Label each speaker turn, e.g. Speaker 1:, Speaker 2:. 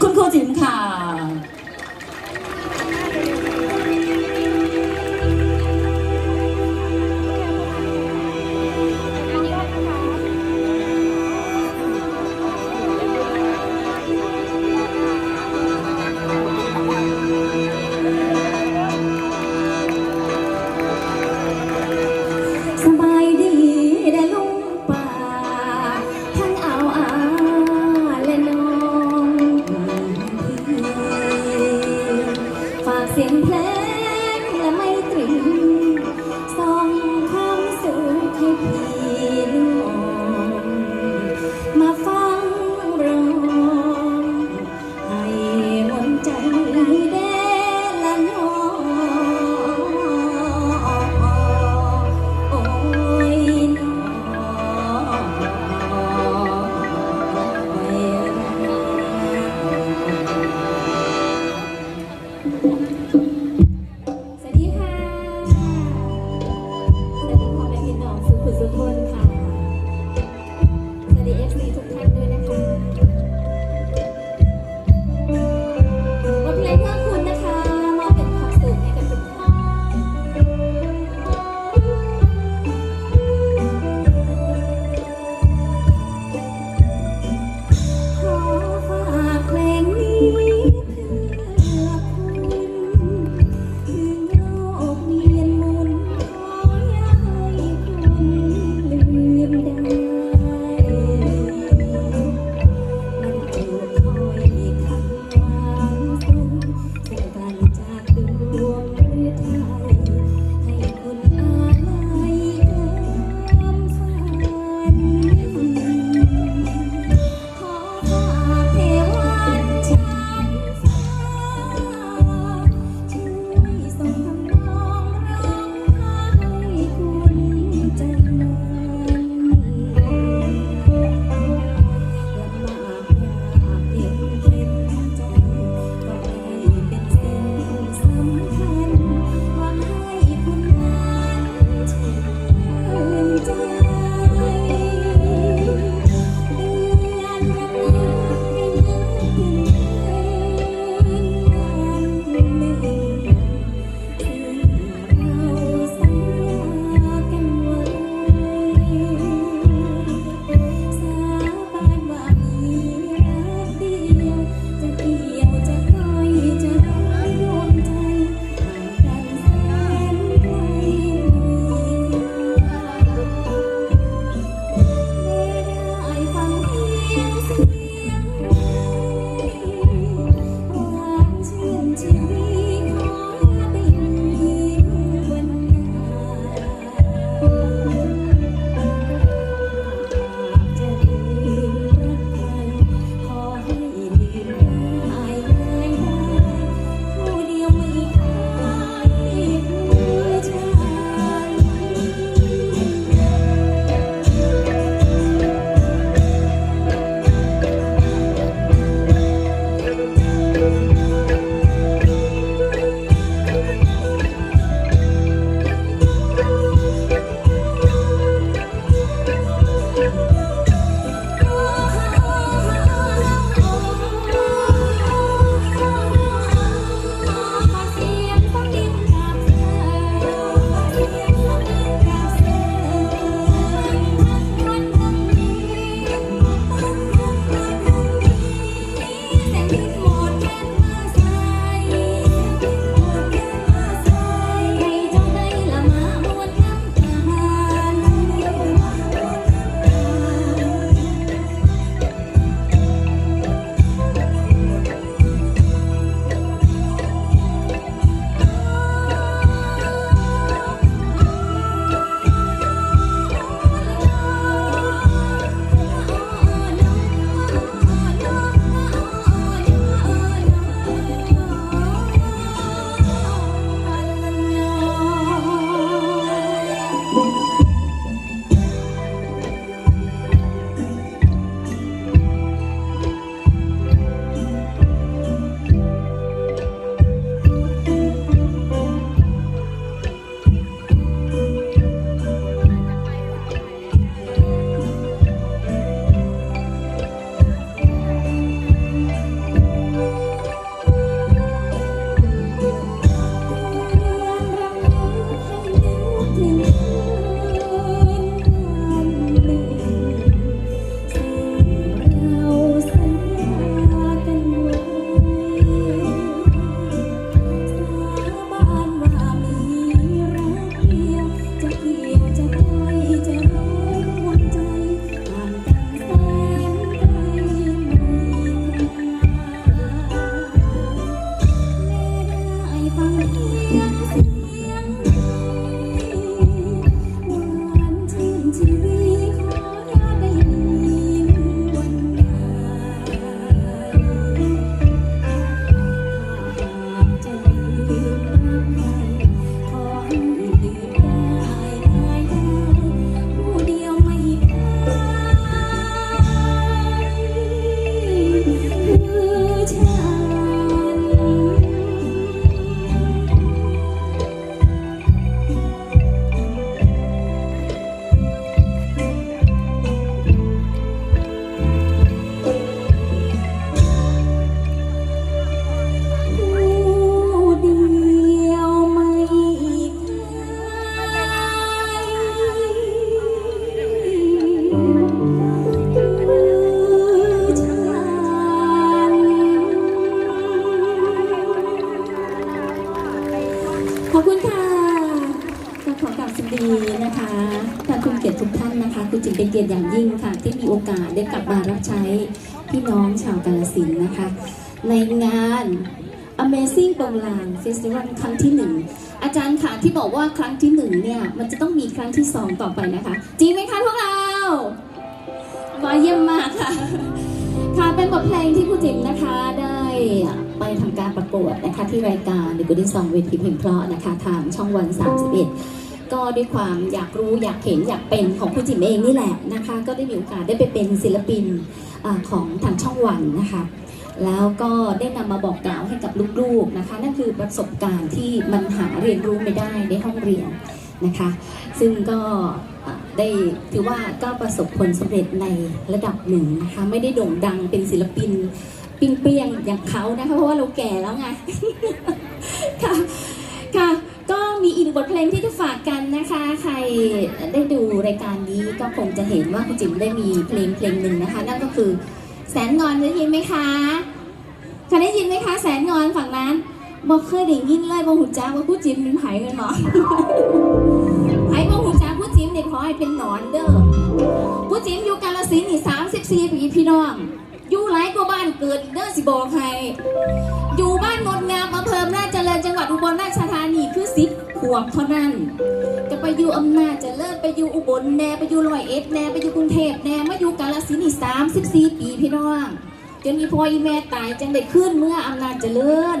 Speaker 1: คุณครูจิ๋มค่ะ
Speaker 2: สียงเพลงและไม่ตรีส่งความสุขให้พี่ลูมาฟังร้องให้มนใจเด้ละนอโอ้ยนอไขอบคุณค่ะก็ขอกราบสวัสดีนะคะท่านคุณเกียรติทุกท่านนะคะ คุณจิงเป็นเกียรติอย่างยิ่งค่ะ ที่มีโอกาสได้กลับมารับใช้พี่น้องชาวกาลสินนะคะ ในงาน Amazing ตรงลางเฟสติวัลครั้งที่หนึ่งอาจารย์ค่ะที่บอกว่าครั้งที่หนึ่งเนี่ย มันจะต้องมีครั้งที่สองต่อไปนะคะ จริงไหมคะพวกเรามาเยี่ยมมากค่ะ ค่ะเป็นบทเพลงที่ผู้จิ๋มนะคะได้ ทำการประกวดนะคะที่รายการ The Golden Song เวทีเพลงเพราะนะคะทางช่องวัน 31 ก็ด้วยความอยากรู้อยากเห็นอยากเป็นของผู้จิมเองนี่แหละนะคะก็ได้มีโอกาสได้ไปเป็นศิลปินอของทางช่องวันนะคะแล้วก็ได้นำมาบอกกล่าวให้กับลูกๆนะคะนั่นคือประสบการณ์ที่มันหาเรียนรู้ไม่ได้ในห้องเรียนนะคะ ซึ่งก็ได้ถือว่าก็ประสบผลสำเร็จในระดับหนึ่งนะคะไม่ได้โด่งดังเป็นศิลปิน ปิงเปียงอย่างเขานะคะเพราะว่าเราแก่แล้วไงค่ะค่ะก็มีอีกบทเพลงที่จะฝากกันนะคะ ใครได้ดูรายการนี้ก็คงจะเห็นว่าคุณจิ๋มได้มีเพลงเพลงหนึ่งนะคะ นั่นก็คือแสนงอนได้ยินไหมคะเคยได้ยินไหมคะ แสนงอนฝั่งนั้นบอกเคยได้ยินเลยบอกหุ่จ้าว่าผู้จิ๋มเป็นไผ่กันหรอไผ่บอกหุ่จ้าผู้จิ๋มเนี่ยขอให้เป็นหนอนเด้อผู้จิ๋มอยู่กาลสินธุ์นี่สามสิบสี่ปีพี่น้อง ยู่หลายกว่าบ้านเกิดอีกเด้อสิบอกให้ อยู่บ้านงดงามอำเภออำนาจเจริญจังหวัดอุบลราชธานีคือสิบขวบเท่านั้น จะไปอยู่อำนาจเจริญไปอยู่อุบลแน่ไปอยู่ลอยเอ็ดแน่ไปอยู่กรุงเทพแน่มาอยู่กาลสินี่สามสิบสี่ปีพี่น้องจนมีพ่ออีแม่ตายจังได้ขึ้นเมื่ออำนาจเจริญ